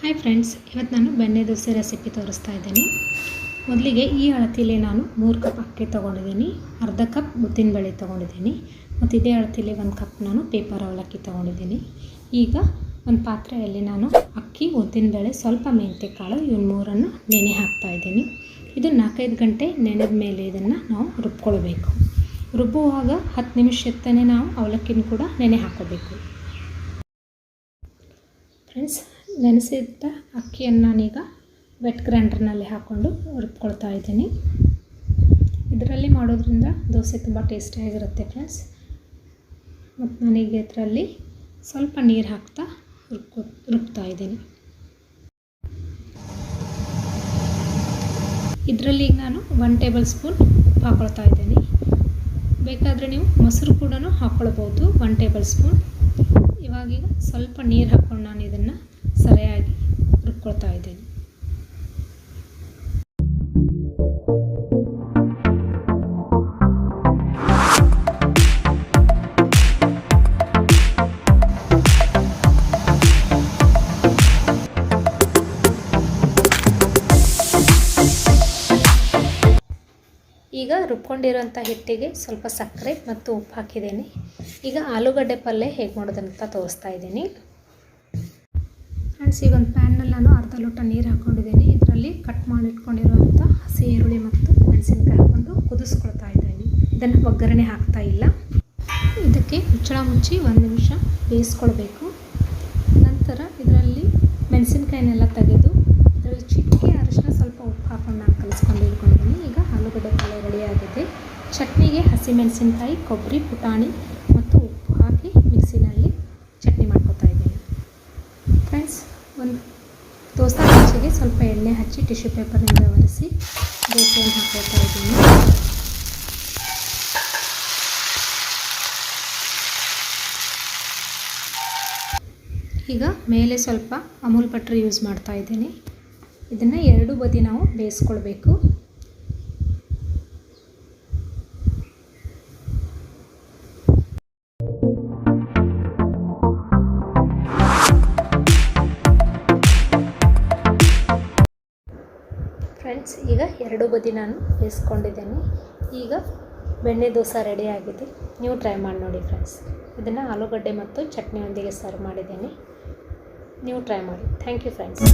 Hi friends ಇವತ್ತು ನಾನು ಬೆಣ್ಣೆ ದೋಸೆ ರೆಸಿಪಿ ತೋರಿಸ್ತಾ ಇದ್ದೀನಿ. ಮೊದಲಿಗೆ ಈ ಅಳತಿಲಿ ನಾನು ಮೂರು ಕಪ್ ಅಕ್ಕಿ ತೊಗೊಂಡಿದ್ದೀನಿ, ಅರ್ಧ ಕಪ್ ಉದ್ದಿನಬೇಳೆ ತೊಗೊಂಡಿದ್ದೀನಿ, ಮತ್ತು ಇದೇ ಅಳತಿಲಿ ಒಂದು ಕಪ್ ನಾನು ಪೇಪರ್ ಅವಲಕ್ಕಿ ತೊಗೊಂಡಿದ್ದೀನಿ. ಈಗ ಒಂದು ಪಾತ್ರೆಯಲ್ಲಿ ನಾನು ಅಕ್ಕಿ, ಉದ್ದಿನಬೇಳೆ, ಸ್ವಲ್ಪ ಮೆಂತೆ ಕಾಳು ಇವನ್ನ ಮೂರನ್ನು ನೆನೆ ಹಾಕ್ತಾ ಇದ್ದೀನಿ. ಇದು ನಾಲ್ಕೈದು ಗಂಟೆ ನೆನೆದ ಮೇಲೆ ಇದನ್ನು ನಾವು ರುಬ್ಕೊಳ್ಬೇಕು. ರುಬ್ಬುವಾಗ ಹತ್ತು ನಿಮಿಷಕ್ಕೇ ನಾವು ಅವಲಕ್ಕಿನ ಕೂಡ ನೆನೆ ಹಾಕೋಬೇಕು. ಫ್ರೆಂಡ್ಸ್ ನೆನೆಸಿದ್ದ ಅಕ್ಕಿಯನ್ನು ನಾನೀಗ ವೆಟ್ ಗ್ರೈಂಡರ್ನಲ್ಲಿ ಹಾಕ್ಕೊಂಡು ರುಬ್ಕೊಳ್ತಾ ಇದ್ದೀನಿ. ಇದರಲ್ಲಿ ಮಾಡೋದ್ರಿಂದ ದೋಸೆ ತುಂಬ ಟೇಸ್ಟಿಯಾಗಿರುತ್ತೆ ಫ್ರೆಂಡ್ಸ್ ಮತ್ತು ನಾನೀಗ ಇದರಲ್ಲಿ ಸ್ವಲ್ಪ ನೀರು ಹಾಕ್ತಾ ರುಬ್ಕೊ ರುಬ್ತಾ ಇದ್ದೀನಿ. ಇದರಲ್ಲಿ ಈಗ ನಾನು ಒನ್ ಟೇಬಲ್ ಸ್ಪೂನ್ ಉಪ್ಪು ಹಾಕ್ಕೊಳ್ತಾ ಇದ್ದೀನಿ. ಬೇಕಾದರೆ ನೀವು ಮೊಸರು ಕೂಡ ಹಾಕ್ಕೊಳ್ಬೋದು ಒನ್ ಟೇಬಲ್ ಸ್ಪೂನ್ ಇವಾಗೀಗ ಸ್ವಲ್ಪ ನೀರು ಹಾಕ್ಕೊಂಡು ನಾನು ಇದನ್ನು ಸರಿಯಾಗಿ ರುಬ್ಕೊಳ್ತಾ ಇದ್ದೀನಿ. ಈಗ ರುಬ್ಕೊಂಡಿರೋಂಥ ಹಿಟ್ಟಿಗೆ ಸ್ವಲ್ಪ ಸಕ್ಕರೆ ಮತ್ತು ಉಪ್ಪು ಹಾಕಿದ್ದೀನಿ. ಈಗ ಆಲೂಗಡ್ಡೆ ಪಲ್ಯ ಹೇಗೆ ಮಾಡೋದಂತ ತೋರಿಸ್ತಾ ಇದ್ದೀನಿ. ಫ್ರೆಂಡ್ಸ್ ಈಗ ಒಂದು ಪ್ಯಾನ್ನಲ್ಲಿ ನಾನು ಅರ್ಧ ಲೋಟ ನೀರು ಹಾಕ್ಕೊಂಡಿದ್ದೀನಿ ಇದರಲ್ಲಿ ಕಟ್ ಮಾಡಿಟ್ಕೊಂಡಿರುವಂಥ ಹಸಿ ಈರುಳ್ಳಿ ಮತ್ತು ಮೆಣಸಿನ್ಕಾಯಿ ಹಾಕ್ಕೊಂಡು ಕುದಿಸ್ಕೊಳ್ತಾ ಇದ್ದೀನಿ. ಇದನ್ನು ಒಗ್ಗರಣೆ ಹಾಕ್ತಾ ಇಲ್ಲ. ಇದಕ್ಕೆ ಮುಚ್ಚಳ ಮುಚ್ಚಿ ಒಂದು ನಿಮಿಷ ಬೇಯಿಸ್ಕೊಳ್ಬೇಕು. ನಂತರ ಇದರಲ್ಲಿ ಮೆಣಸಿನ್ಕಾಯಿನೆಲ್ಲ ತೆಗೆದು ಇದರಲ್ಲಿ ಚಿಟಿಕೆ ಅರಿಶಿನ ಸ್ವಲ್ಪ ಉಪ್ಪು ಹಾಕೊಂಡು ನಾನು ಕಲಿಸ್ಕೊಂಡು ಇಟ್ಕೊಂಡಿದ್ದೀನಿ. ಈಗ ಆಲೂಗಡ್ಡೆ ಪಲ್ಯ ರೆಡಿಯಾಗಿದೆ ಚಟ್ನಿಗೆ ಹಸಿಮೆಣಸಿನ್ಕಾಯಿ ಕೊಬ್ಬರಿ, ಪುಟಾಣಿ ಮತ್ತು ಉಪ್ಪು ಹಾಕಿ ಮಿಕ್ಸಿನಲ್ಲಿ ಚಟ್ನಿ ಮಾಡ್ಕೊತಾ ಇದ್ದೀನಿ ಫ್ರೆಂಡ್ಸ್ ಒಂದು ದೋಸೆ ಹಚ್ಚಿಗೆ ಸ್ವಲ್ಪ ಎಣ್ಣೆ ಹಚ್ಚಿ ಟಿಶ್ಯೂ ಪೇಪರ್ನಿಂದ ಒರೆಸಿ ದೋಸೆಯನ್ನು ಹಾಕೋತಾ ಇದ್ದೀನಿ. ಈಗ ಮೇಲೆ ಸ್ವಲ್ಪ ಅಮೂಲ್ ಪಟ್ರಿ ಯೂಸ್ ಮಾಡ್ತಾ ಇದ್ದೀನಿ. ಇದನ್ನು ಎರಡು ಬದಿ ನಾವು ಬೇಯಿಸ್ಕೊಳ್ಬೇಕು. ಫ್ರೆಂಡ್ಸ್, ಈಗ ಎರಡು ಬದಿ ನಾನು ಬೇಯಿಸ್ಕೊಂಡಿದ್ದೇನೆ. ಈಗ ಬೆಣ್ಣೆ ದೋಸೆ ರೆಡಿ ಆಗಿದೆ. ನೀವು ಟ್ರೈ ಮಾಡಿ ನೋಡಿ ಫ್ರೆಂಡ್ಸ್. ಇದನ್ನು ಆಲೂಗಡ್ಡೆ ಮತ್ತು ಚಟ್ನಿಯೊಂದಿಗೆ ಸರ್ವ್ ಮಾಡಿದ್ದೇನೆ. ನೀವು ಟ್ರೈ ಮಾಡಿ. Thank you friends